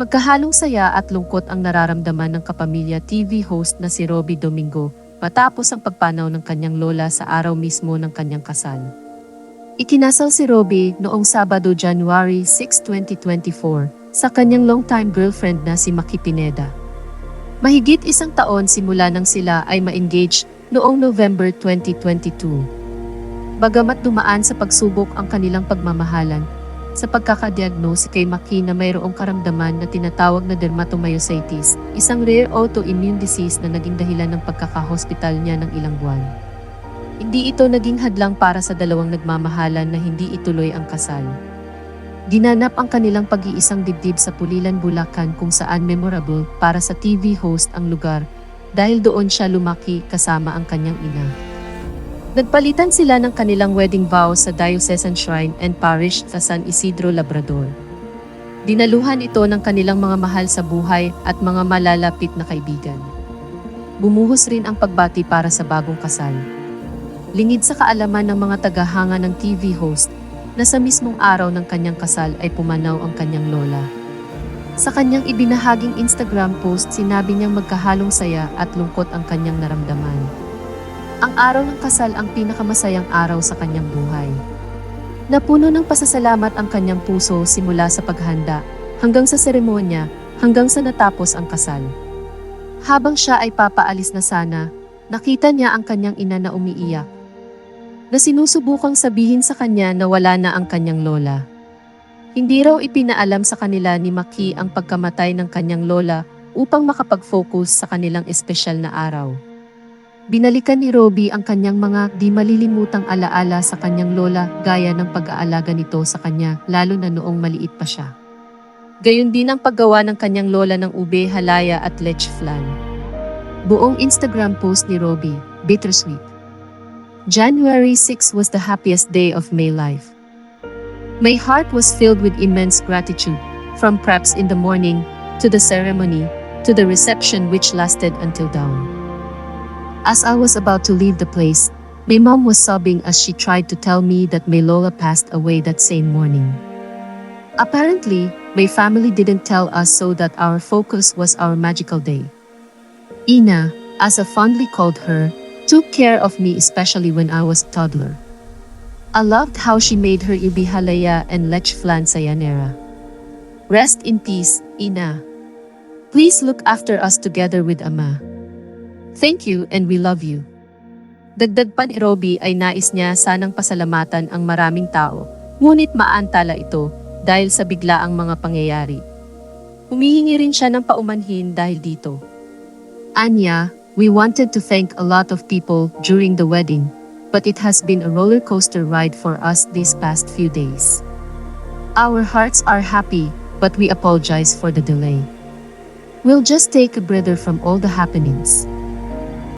Magkahalong saya at lungkot ang nararamdaman ng kapamilya TV host na si Robbie Domingo matapos ang pagpanaw ng kanyang lola sa araw mismo ng kanyang kasal. Ikinasal si Robbie noong Sabado, January 6, 2024 sa kanyang longtime girlfriend na si Maki Pineda. Mahigit isang taon simula nang sila ay ma-engage noong November 2022. Bagamat dumaan sa pagsubok ang kanilang pagmamahalan, sa pagkakadiagnose kay Maki na mayroong karamdaman na tinatawag na dermatomyositis, isang rare autoimmune disease na naging dahilan ng pagkakahospital niya ng ilang buwan. Hindi ito naging hadlang para sa dalawang nagmamahalan na hindi ituloy ang kasal. Ginanap ang kanilang pag-iisang dibdib sa Pulilan, Bulacan kung saan memorable para sa TV host ang lugar dahil doon siya lumaki kasama ang kanyang ina. Nagpalitan sila ng kanilang wedding vows sa Diocesan Shrine and Parish sa San Isidro, Labrador. Dinaluhan ito ng kanilang mga mahal sa buhay at mga malalapit na kaibigan. Bumuhos rin ang pagbati para sa bagong kasal. Lingid sa kaalaman ng mga tagahanga ng TV host na sa mismong araw ng kanyang kasal ay pumanaw ang kanyang lola. Sa kanyang ibinahaging Instagram post, sinabi niyang magkahalong saya at lungkot ang kanyang naramdaman. Ang araw ng kasal ang pinakamasayang araw sa kanyang buhay. Napuno ng pasasalamat ang kanyang puso simula sa paghanda hanggang sa seremonya hanggang sa natapos ang kasal. Habang siya ay papaalis na sana, nakita niya ang kanyang ina na umiiyak. Na sinusubukang sabihin sa kanya na wala na ang kanyang lola. Hindi raw ipinaalam sa kanila ni Maki ang pagkamatay ng kanyang lola upang makapag-focus sa kanilang espesyal na araw. Binalikan ni Robbie ang kanyang mga di malilimutang alaala sa kanyang lola gaya ng pag-aalaga nito sa kanya lalo na noong maliit pa siya. Gayon din ang paggawa ng kanyang lola ng ube, halaya at lech flan. Buong Instagram post ni Robbie, bittersweet. January 6 was the happiest day of my life. My heart was filled with immense gratitude, from preps in the morning, to the ceremony, to the reception which lasted until dawn. As I was about to leave the place, my mom was sobbing as she tried to tell me that my Lola passed away that same morning. Apparently, my family didn't tell us so that our focus was our magical day. Ina, as I fondly called her, took care of me especially when I was toddler. I loved how she made her ibihalaya and lech flan sa. Rest in peace, Ina. Please look after us together with Ama. Thank you and we love you. Dagdag pa ni Robbie ay nais niya sanang pasalamatan ang maraming tao, ngunit maantala ito dahil sa biglaang mga pangyayari. Humihingi rin siya ng paumanhin dahil dito. Anya, we wanted to thank a lot of people during the wedding, but it has been a roller coaster ride for us these past few days. Our hearts are happy, but we apologize for the delay. We'll just take a breather from all the happenings.